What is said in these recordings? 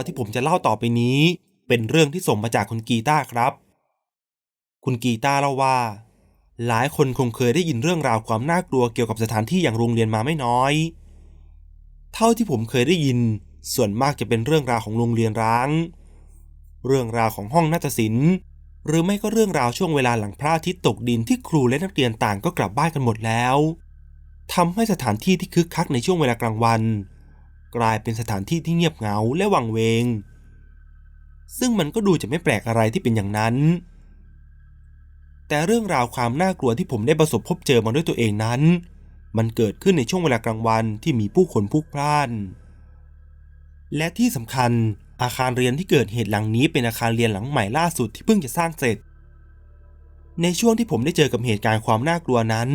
ราวที่ผมจะเล่าต่อไปนี้ เป็นเรื่องที่ส่งมาจากคุณกีตาครับ คุณกีตาเล่าว่า หลายคนคงเคยได้ยินเรื่องราวความน่ากลัวเกี่ยวกับสถานที่อย่างโรงเรียนมาไม่น้อย เท่าที่ผมเคยได้ยิน ส่วนมากจะเป็นเรื่องราวของโรงเรียนร้าง เรื่องราวของห้องนาฏศิลป์หรือไม่ก็เรื่องราวช่วงเวลาหลังพระอาทิตย์ตกดินที่ครูและนักเรียนต่างก็กลับบ้านกันหมดแล้วทำให้สถานที่ที่คึกคักในช่วงเวลากลางวัน กลายเป็นสถานที่ที่เงียบเหงาและวังเวง ซึ่งมันก็ดูจะไม่แปลกอะไรที่เป็นอย่างนั้น แต่เรื่องราวความน่ากลัวที่ผมได้ประสบพบเจอมาด้วยตัวเองนั้น มันเกิดขึ้นในช่วงเวลากลางวันที่มีผู้คนพลุกพล่าน และที่สำคัญอาคารเรียนที่เกิดเหตุหลังนี้เป็นอาคารเรียนหลังใหม่ล่าสุดที่เพิ่งจะสร้างเสร็จ ในช่วงที่ผมได้เจอกับเหตุการณ์ความน่ากลัวนั้น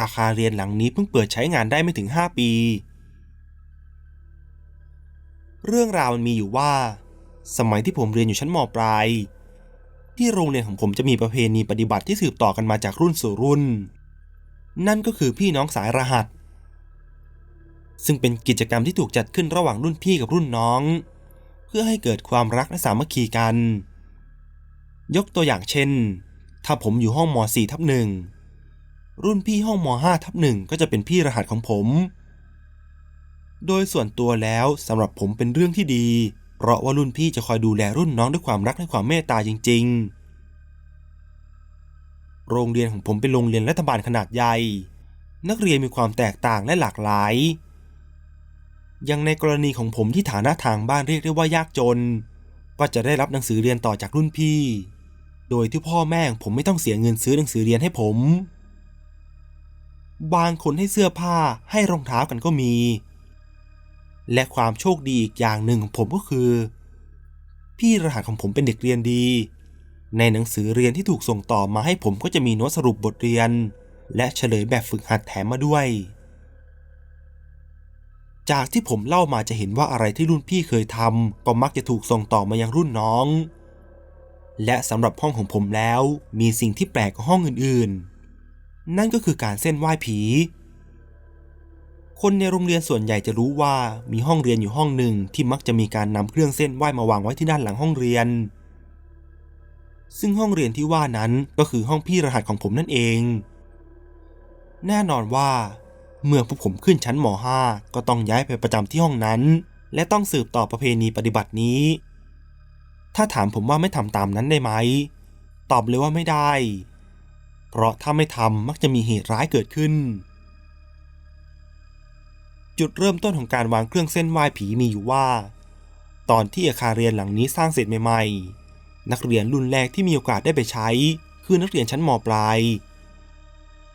อาคารเรียนหลังนี้เพิ่งเปิดใช้งานได้ไม่ถึง 5 ปี เรื่องราวมันมีอยู่ว่า สมัยที่ผมเรียนอยู่ชั้นมปลาย ที่โรงเรียนของผมจะมีประเพณีปฏิบัติที่สืบต่อกันมาจากรุ่นสู่รุ่น นั่นก็คือพี่น้องสายรหัส ซึ่งเป็นกิจกรรมที่ถูกจัดขึ้นระหว่างรุ่นพี่กับรุ่นน้อง เพื่อให้เกิดความรักและสามัคคีกัน ยกตัวอย่างเช่น ถ้าผมอยู่ห้องม .4 ทับหนึ่งรุ่นพี่ห้องม .5 ทับหนึ่งก็จะเป็นพี่รหัสของผม โดยส่วนตัวแล้วสำหรับผมเป็นเรื่องที่ดี เพราะว่ารุ่นพี่จะคอยดูแลรุ่นน้องด้วยความรักและความเมตตาจริง ๆ โรงเรียนของผมเป็นโรงเรียนรัฐบาลขนาดใหญ่ นักเรียนมีความแตกต่างและหลากหลาย อย่างในกรณีของผมที่ฐานะทางบ้านเรียกได้ว่ายากจน ก็จะได้รับหนังสือเรียนต่อจากรุ่นพี่ โดยที่พ่อแม่ผมไม่ต้องเสียเงินซื้อหนังสือเรียนให้ผม บางคนให้เสื้อผ้าให้รองเท้ากันก็มี และความโชคดีอีกอย่างหนึ่งของผมก็คือ พี่รหัสของผมเป็นเด็กเรียนดี ในหนังสือเรียนที่ถูกส่งต่อมาให้ผมก็จะมีโน้ตสรุปบทเรียน และเฉลยแบบฝึกหัดแถมมาด้วย จากที่ผมเล่ามาจะเห็นว่าอะไรที่รุ่นพี่เคยทำก็มักจะถูกส่งต่อมายังรุ่นน้อง และสำหรับห้องของผมแล้วมีสิ่งที่แปลกกว่าห้องอื่นๆ นั่นก็คือการเส้นไหว้ผี คนในโรงเรียนส่วนใหญ่จะรู้ว่ามีห้องเรียนอยู่ห้องหนึ่งที่มักจะมีการนำเครื่องเส้นไหว้มาวางไว้ที่ด้านหลังห้องเรียน ซึ่งห้องเรียนที่ว่านั้นก็คือห้องพี่รหัสของผมนั่นเอง แน่นอนว่า เมื่อพวกผมขึ้นชั้นม .5 ก็ต้องย้ายไปประจำที่ห้องนั้น และต้องสืบต่อประเพณีปฏิบัตินี้ ถ้าถามผมว่าไม่ทำตามนั้นได้ไหม ตอบเลยว่าไม่ได้ เพราะถ้าไม่ทำมักจะมีเหตุร้ายเกิดขึ้น จุดเริ่มต้นของการวางเครื่องเส้นไหว้ผีมีอยู่ว่า ตอนที่อาคารเรียนหลังนี้สร้างเสร็จใหม่ๆ นักเรียนรุ่นแรกที่มีโอกาสได้ไปใช้ คือนักเรียนชั้นมปลาย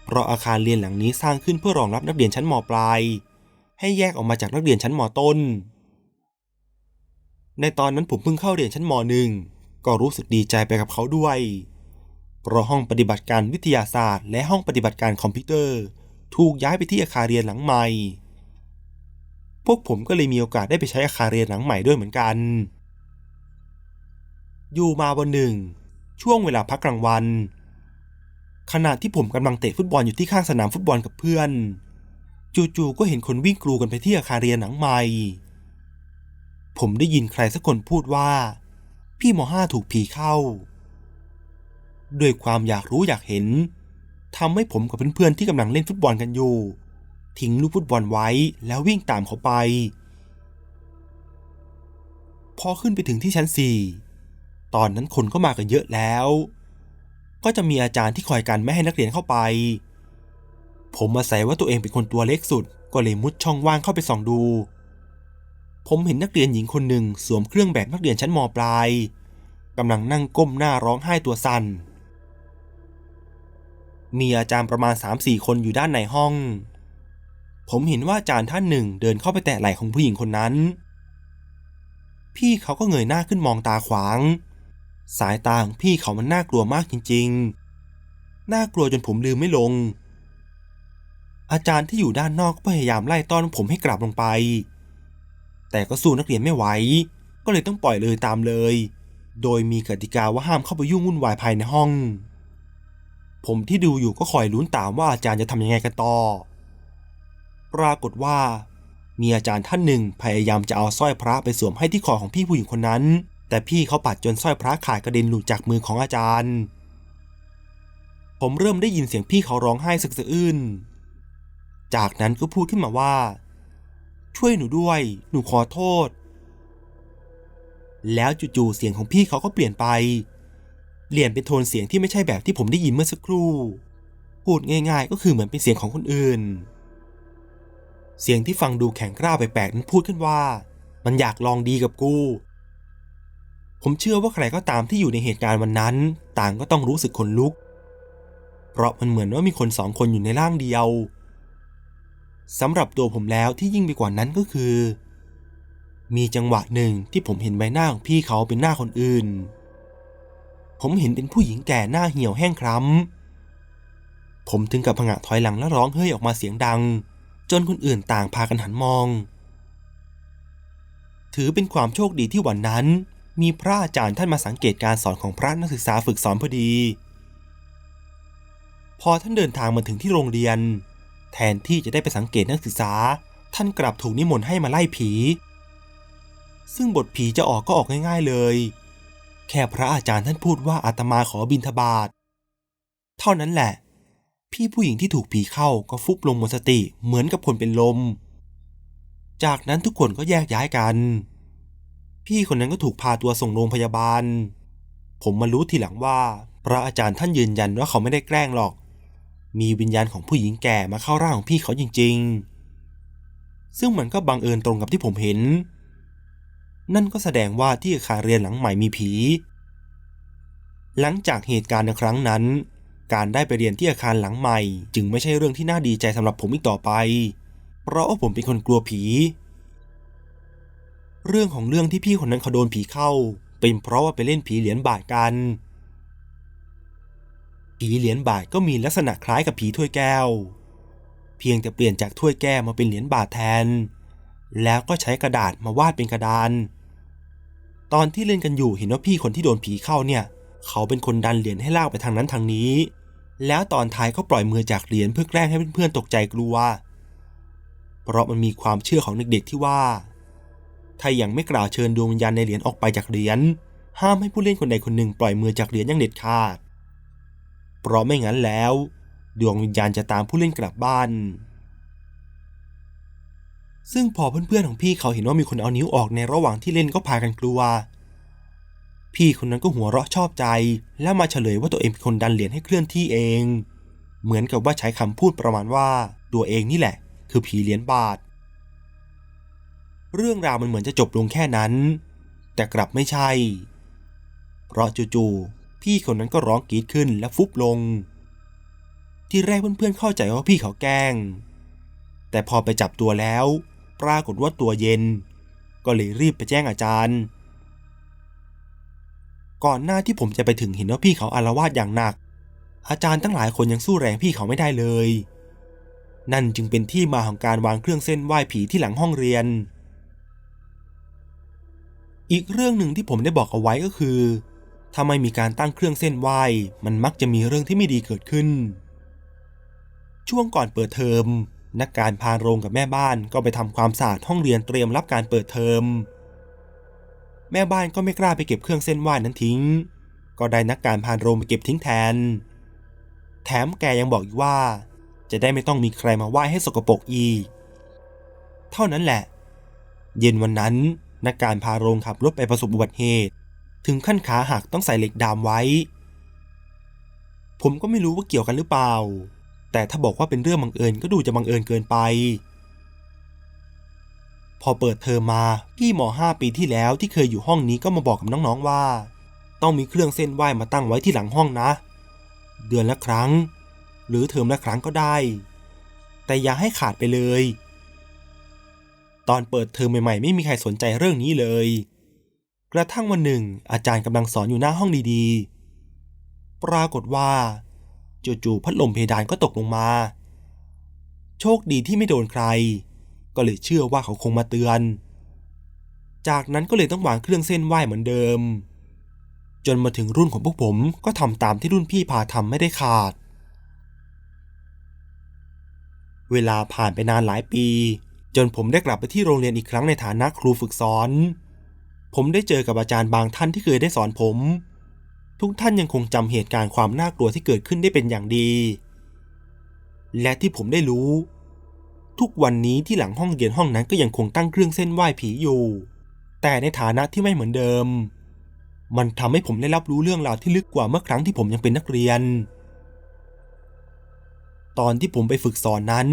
เพราะอาคารเรียนหลังนี้สร้างขึ้นเพื่อรองรับนักเรียนชั้นมปลาย ให้แยกออกมาจากนักเรียนชั้นมต้น ในตอนนั้นผมเพิ่งเข้าเรียนชั้นมหนึ่งก็รู้สึกดีใจไปกับเขาด้วย เพราะห้องปฏิบัติการวิทยาศาสตร์ และห้องปฏิบัติการคอมพิวเตอร์ ถูกย้ายไปที่อาคารเรียนหลังใหม่ พวกผมก็เลยมีโอกาสได้ไปใช้อาคารเรียนหลังใหม่ด้วยเหมือนกัน อยู่มาวันหนึ่ง ช่วงเวลาพักกลางวัน ขณะที่ผมกำลังเตะฟุตบอลอยู่ที่ข้างสนามฟุตบอลกับเพื่อน จู่ๆก็เห็นคนวิ่งกรูกันไปที่อาคารเรียนหลังใหม่ ผมได้ยินใครสักคนพูดว่า พี่มห้าถูกผีเข้า ด้วยความอยากรู้อยากเห็นทำให้ผมกับเพื่อนๆที่กำลังเล่นฟุตบอลกันอยู่ ทิ้งลูกฟุตบอลไว้แล้ววิ่งตามเขาไป พอขึ้นไปถึงที่ชั้นสี่ตอนนั้นคนก็มากันเยอะแล้ว ก็จะมีอาจารย์ที่คอยกันไม่ให้นักเรียนเข้าไป ผมอาศัยว่าตัวเองเป็นคนตัวเล็กสุด ก็เลยมุดช่องว่างเข้าไปส่องดู ผมเห็นนักเรียนหญิงคนหนึ่งสวมเครื่องแบบนักเรียนชั้นมปลายกำลังนั่งก้มหน้าร้องไห้ตัวสั่นมีอาจารย์ประมาณ 3-4 คนอยู่ด้านในห้อง ผมเห็นว่าอาจารย์ท่านหนึ่งเดินเข้าไปแตะไหล่ของผู้หญิงคนนั้น พี่เขาก็เงยหน้าขึ้นมองตาขวาง สายตาของพี่เขามันน่ากลัวมากจริงๆ น่ากลัวจนผมลืมไม่ลง อาจารย์ที่อยู่ด้านนอกก็พยายามไล่ต้อนผมให้กลับลงไป แต่ก็สู้นักเรียนไม่ไหว ก็เลยต้องปล่อยเลยตามเลย โดยมีกติกาว่าห้ามเข้าไปยุ่งวุ่นวายภายในห้อง ผมที่ดูอยู่ก็คอยลุ้นตามว่าอาจารย์จะทำยังไงกันต่อ ปรากฏว่า มีอาจารย์ท่านหนึ่งพยายามจะเอาสร้อยพระไปสวมให้ที่คอของพี่ผู้หญิงคนนั้น แต่พี่เขาปัดจนสร้อยพระขาดกระเด็นหลุดจากมือของอาจารย์ ผมเริ่มได้ยินเสียงพี่เขาร้องไห้สึกสะอื้นจากนั้นก็พูดขึ้นมาว่า ช่วยหนูด้วย หนูขอโทษ แล้วจู่ๆเสียงของพี่เขาก็เปลี่ยนไปเปลี่ยนเป็นโทนเสียงที่ไม่ใช่แบบที่ผมได้ยินเมื่อสักครู่ พูดง่าย ๆ ก็คือเหมือนเป็นเสียงของคนอื่น เสียงที่ฟังดูแข็งกร้าวแปลกๆนั้นพูดขึ้นว่า มันอยากลองดีกับกู ผมเชื่อว่าใครก็ตามที่อยู่ในเหตุการณ์วันนั้น ต่างก็ต้องรู้สึกขนลุก เพราะมันเหมือนว่ามีคนสองคนอยู่ในร่างเดียวสำหรับตัวผมแล้วที่ยิ่งไปกว่านั้นก็คือ มีจังหวะหนึ่งที่ผมเห็นใบหน้าของพี่เขาเป็นหน้าคนอื่น ผมเห็นเป็นผู้หญิงแก่หน้าเหี่ยวแห้งคล้ำผมถึงกับผงะถอยหลังและร้องเฮ้ยออกมาเสียงดัง จนคนอื่นต่างพากันหันมอง ถือเป็นความโชคดีที่วันนั้น มีพระอาจารย์ท่านมาสังเกตการสอนของพระนักศึกษาฝึกสอนพอดี พอท่านเดินทางมาถึงที่โรงเรียน แทนที่จะได้ไปสังเกตนักศึกษา ท่านกลับถูกนิมนต์ให้มาไล่ผี ซึ่งบทผีจะออกก็ออกง่าย ๆเลย แค่พระอาจารย์ท่านพูดว่าอาตมาขอบิณฑบาตเท่านั้นแหละ พี่ผู้หญิงที่ถูกผีเข้าก็ฟุบลงหมดสติเหมือนกับคนเป็นลม จากนั้นทุกคนก็แยกย้ายกัน พี่คนนั้นก็ถูกพาตัวส่งโรงพยาบาล ผมมารู้ทีหลังว่า พระอาจารย์ท่านยืนยันว่าเขาไม่ได้แกล้งหรอก มีวิญญาณของผู้หญิงแก่มาเข้าร่างของพี่เขาจริง ๆ ซึ่งมันก็บังเอิญตรงกับที่ผมเห็น นั่นก็แสดงว่าที่อาคารเรียนหลังใหม่มีผี หลังจากเหตุการณ์ในครั้งนั้น การได้ไปเรียนที่อาคารหลังใหม่ จึงไม่ใช่เรื่องที่น่าดีใจสำหรับผมอีกต่อไป เพราะว่าผมเป็นคนกลัวผี เรื่องของเรื่องที่พี่คนนั้นเขาโดนผีเข้า เป็นเพราะว่าไปเล่นผีเหรียญบาทกัน ผีเหรียญบาทก็มีลักษณะคล้ายกับผีถ้วยแก้ว เพียงแต่เปลี่ยนจากถ้วยแก้วมาเป็นเหรียญบาทแทน แล้วก็ใช้กระดาษมาวาดเป็นกระดาน ตอนที่เล่นกันอยู่เห็นว่าพี่คนที่โดนผีเข้าเนี่ยเขาเป็นคนดันเหรียญให้ลากไปทางนั้นทางนี้ แล้วตอนท้ายก็ปล่อยมือจากเหรียญเพื่อแกล้งให้เพื่อนๆตกใจกลัว เพราะมันมีความเชื่อของเด็กๆที่ว่า ถ้ายังไม่กล่าวเชิญดวงวิญญาณในเหรียญออกไปจากเหรียญห้ามให้ผู้เล่นคนใดคนหนึ่งปล่อยมือจากเหรียญอย่างเด็ดขาด เพราะไม่งั้นแล้ว ดวงวิญญาณจะตามผู้เล่นกลับบ้าน ซึ่งพอเพื่อนๆของพี่เขาเห็นว่ามีคนเอานิ้วออกในระหว่างที่เล่นก็พากันกลัว พี่คนนั้นก็หัวเราะชอบใจ แล้วมาเฉลยว่าตัวเองเป็นคนดันเหรียญให้เคลื่อนที่เอง เหมือนกับว่าใช้คำพูดประมาณว่าตัวเองนี่แหละ คือผีเหรียญบาท เรื่องราวมันเหมือนจะจบลงแค่นั้น แต่กลับไม่ใช่ เพราะจู่ๆพี่คนนั้นก็ร้องกรีดขึ้นและฟุบลง ที่แรกเพื่อนๆเข้าใจว่าพี่เขาแกล้ง แต่พอไปจับตัวแล้ว ปรากฏว่าตัวเย็น ก็เลยรีบไปแจ้งอาจารย์ ก่อนหน้าที่ผมจะไปถึงเห็นว่าพี่เขาอารวาสอย่างหนัก อาจารย์ตั้งหลายคนยังสู้แรงพี่เขาไม่ได้เลย นั่นจึงเป็นที่มาของการวางเครื่องเส้นไหว้ผีที่หลังห้องเรียน อีกเรื่องหนึ่งที่ผมได้บอกเอาไว้ก็คือถ้าไม่มีการตั้งเครื่องเส้นไหว้ มันมักจะมีเรื่องที่ไม่ดีเกิดขึ้น ช่วงก่อนเปิดเทอม นักการพานโรงกับแม่บ้านก็ไปทำความสะอาดห้องเรียนเตรียมรับการเปิดเทอม แม่บ้านก็ไม่กล้าไปเก็บเครื่องเส้นไหว้นั้นทิ้ง ก็ได้นักการพานโรงไปเก็บทิ้งแทน แถมแกยังบอกอีกว่า จะได้ไม่ต้องมีใครมาไหว้ให้สกปรกอีก เท่านั้นแหละ เย็นวันนั้นนักการพาโรงขับรถไปประสบอุบัติเหตุ ถึงขั้นขาหักต้องใส่เหล็กดามไว้ ผมก็ไม่รู้ว่าเกี่ยวกันหรือเปล่า แต่ถ้าบอกว่าเป็นเรื่องบังเอิญก็ดูจะบังเอิญเกินไป พอเปิดเทอมมาพี่หมอ5ปีที่แล้วที่เคยอยู่ห้องนี้ก็มาบอกกับน้องๆว่า ต้องมีเครื่องเส้นไหว้มาตั้งไว้ที่หลังห้องนะ เดือนละครั้ง หรือเทอมละครั้งก็ได้ แต่อย่าให้ขาดไปเลย ตอนเปิดเทอมใหม่ๆ ไม่มีใครสนใจเรื่องนี้เลย กระทั่งวันหนึ่ง อาจารย์กำลังสอนอยู่หน้าห้องดีๆ ปรากฏว่าจู่ๆพัดลมเพดานก็ตกลงมา โชคดีที่ไม่โดนใคร ก็เลยเชื่อว่าเขาคงมาเตือน จากนั้นก็เลยต้องวางเครื่องเส้นไหว้เหมือนเดิม จนมาถึงรุ่นของพวกผมก็ทำตามที่รุ่นพี่พาทำไม่ได้ขาด เวลาผ่านไปนานหลายปี จนผมได้กลับไปที่โรงเรียนอีกครั้งในฐานะครูฝึกสอน ผมได้เจอกับอาจารย์บางท่านที่เคยได้สอนผม ทุกท่านยังคงจำเหตุการณ์ความน่ากลัวที่เกิดขึ้นได้เป็นอย่างดี และที่ผมได้รู้ ทุกวันนี้ที่หลังห้องเรียนห้องนั้นก็ยังคงตั้งเครื่องเส้นไหว้ผีอยู่ แต่ในฐานะที่ไม่เหมือนเดิม มันทำให้ผมได้รับรู้เรื่องราวที่ลึกกว่าเมื่อครั้งที่ผมยังเป็นนักเรียน ตอนที่ผมไปฝึกสอนนั้น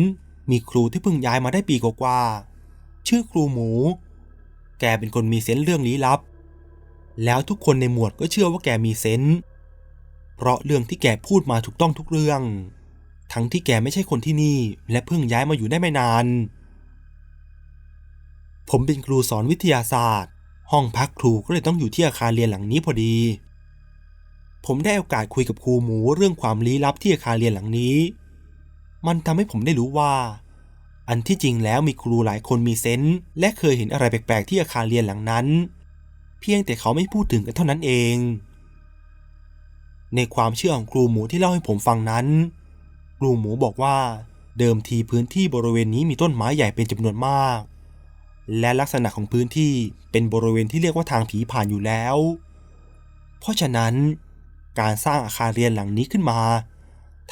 มีครูที่เพิ่งย้ายมาได้ปีกว่าๆชื่อครูหมู แกเป็นคนมีเซนส์เรื่องลี้ลับ แล้วทุกคนในหมวดก็เชื่อว่าแกมีเซนส์เพราะเรื่องที่แกพูดมาถูกต้องทุกเรื่อง ทั้งที่แกไม่ใช่คนที่นี่ และเพิ่งย้ายมาอยู่ได้ไม่นาน ผมเป็นครูสอนวิทยาศาสตร์ ห้องพักครูก็เลยต้องอยู่ที่อาคารเรียนหลังนี้พอดี ผมได้โอกาสคุยกับครูหมูเรื่องความลี้ลับที่อาคารเรียนหลังนี้ มันทำให้ผมได้รู้ว่า อันที่จริงแล้วมีครูหลายคนมีเซนส์และเคยเห็นอะไรแปลกๆที่อาคารเรียนหลังนั้น เพียงแต่เขาไม่พูดถึงกันเท่านั้นเอง ในความเชื่อของครูหมูที่เล่าให้ผมฟังนั้น ครูหมูบอกว่า เดิมทีพื้นที่บริเวณนี้มีต้นไม้ใหญ่เป็นจำนวนมาก และลักษณะของพื้นที่เป็นบริเวณที่เรียกว่าทางผีผ่านอยู่แล้ว เพราะฉะนั้น การสร้างอาคารเรียนหลังนี้ขึ้นมา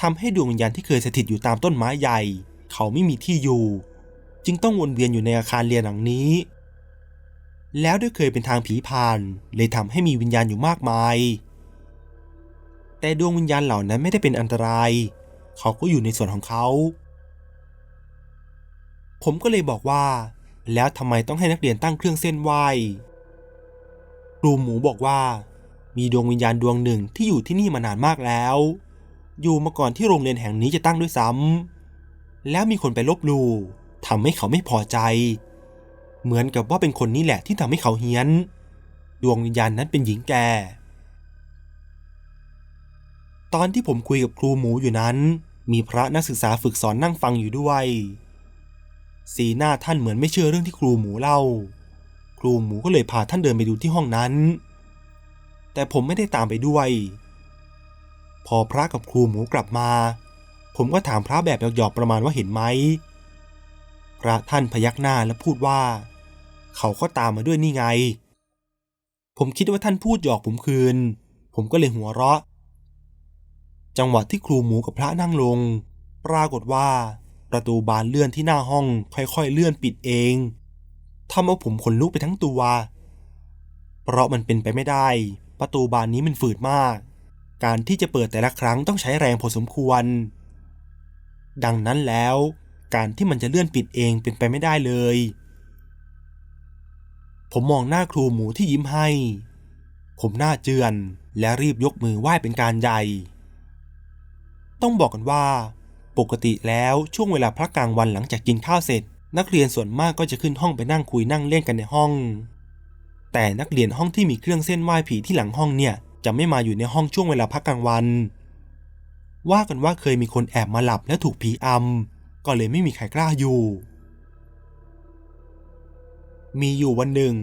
ทำให้ดวงวิญญาณที่เคยสถิตอยู่ตามต้นไม้ใหญ่ เขาไม่มีที่อยู่ จึงต้องวนเวียนอยู่ในอาคารเรียนหลังนี้ แล้วด้วยเคยเป็นทางผีผ่าน เลยทำให้มีวิญญาณอยู่มากมาย แต่ดวงวิญญาณเหล่านั้นไม่ได้เป็นอันตราย เขาก็อยู่ในส่วนของเขา ผมก็เลยบอกว่า แล้วทำไมต้องให้นักเรียนตั้งเครื่องเส้นไหว้ครูหมูบอกว่า มีดวงวิญญาณดวงหนึ่งที่อยู่ที่นี่มานานมากแล้ว อยู่มาก่อนที่โรงเรียนแห่งนี้จะตั้งด้วยซ้ำแล้วมีคนไปลบลู่ทำให้เขาไม่พอใจ เหมือนกับว่าเป็นคนนี้แหละที่ทำให้เขาเฮี้ยน ดวงวิญญาณนั้นเป็นหญิงแก่ ตอนที่ผมคุยกับครูหมูอยู่นั้น มีพระนักศึกษาฝึกสอนนั่งฟังอยู่ด้วย สีหน้าท่านเหมือนไม่เชื่อเรื่องที่ครูหมูเล่า ครูหมูก็เลยพาท่านเดินไปดูที่ห้องนั้น แต่ผมไม่ได้ตามไปด้วย พอพระกับครูหมูกลับมา ผมก็ถามพระแบบหยอกๆประมาณว่าเห็นไหม พระท่านพยักหน้าและพูดว่า เขาก็ตามมาด้วยนี่ไง ผมคิดว่าท่านพูดหยอกผมคืน ผมก็เลยหัวเราะ จังหวะที่ครูหมูกับพระนั่งลง ปรากฏว่า ประตูบานเลื่อนที่หน้าห้องค่อยๆเลื่อนปิดเองทำเอาผมขนลุกไปทั้งตัว เพราะมันเป็นไปไม่ได้ ประตูบานนี้มันฝืดมาก การที่จะเปิดแต่ละครั้งต้องใช้แรงพอสมควร ดังนั้นแล้ว การที่มันจะเลื่อนปิดเองเป็นไปไม่ได้เลย ผมมองหน้าครูหมูที่ยิ้มให้ ผมหน้าเจือนและรีบยกมือไหว้เป็นการใหญ่ ต้องบอกกันว่า ปกติแล้วช่วงเวลาพักกลางวันหลังจากกินข้าวเสร็จ นักเรียนส่วนมากก็จะขึ้นห้องไปนั่งคุยนั่งเล่นกันในห้อง แต่นักเรียนห้องที่มีเครื่องเส้นไหว้ผีที่หลังห้องเนี่ยจะไม่มาอยู่ในห้องช่วงเวลาพักกลางวัน ว่ากันว่าเคยมีคนแอบมาหลับและถูกผีอำก็เลยไม่มีใครกล้าอยู่ มีอยู่วันหนึ่ง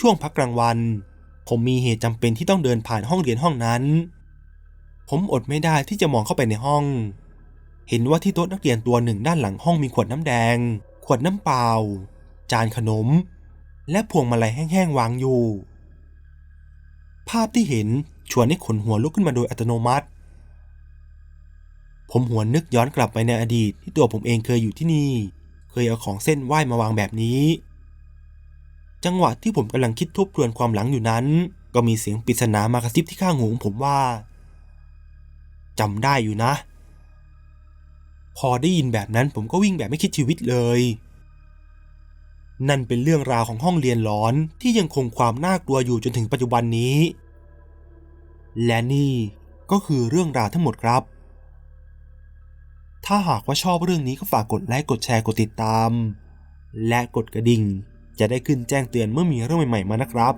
ช่วงพักกลางวัน ผมมีเหตุจำเป็นที่ต้องเดินผ่านห้องเรียนห้องนั้น ผมอดไม่ได้ที่จะมองเข้าไปในห้อง เห็นว่าที่โต๊ะนักเรียนตัวหนึ่งด้านหลังห้องมีขวดน้ำแดง ขวดน้ำเปล่า จานขนม และพวงมาลัยแห้งๆวางอยู่ ภาพที่เห็นชวนให้ขนหัวลุกขึ้นมาโดยอัตโนมัติ ผมหัวนนึกย้อนกลับไปในอดีตที่ตัวผมเองเคยอยู่ที่นี่ เคยเอาของเส้นไหว้มาวางแบบนี้ จังหวะที่ผมกำลังคิดทบทวนความหลังอยู่นั้น ก็มีเสียงปริศนามากระซิบที่ข้างหูของผมว่า จำได้อยู่นะ พอได้ยินแบบนั้นผมก็วิ่งแบบไม่คิดชีวิตเลย นั่นเป็นเรื่องราวของห้องเรียนหลอนที่ยังคงความน่ากลัวอยู่จนถึงปัจจุบันนี้ และนี่ก็คือเรื่องราวทั้งหมดครับ ถ้าหากว่าชอบเรื่องนี้ก็ฝากกดไลค์กดแชร์กดติดตาม และกดกระดิ่งจะได้ขึ้นแจ้งเตือนเมื่อมีเรื่องใหม่ๆมานะครับ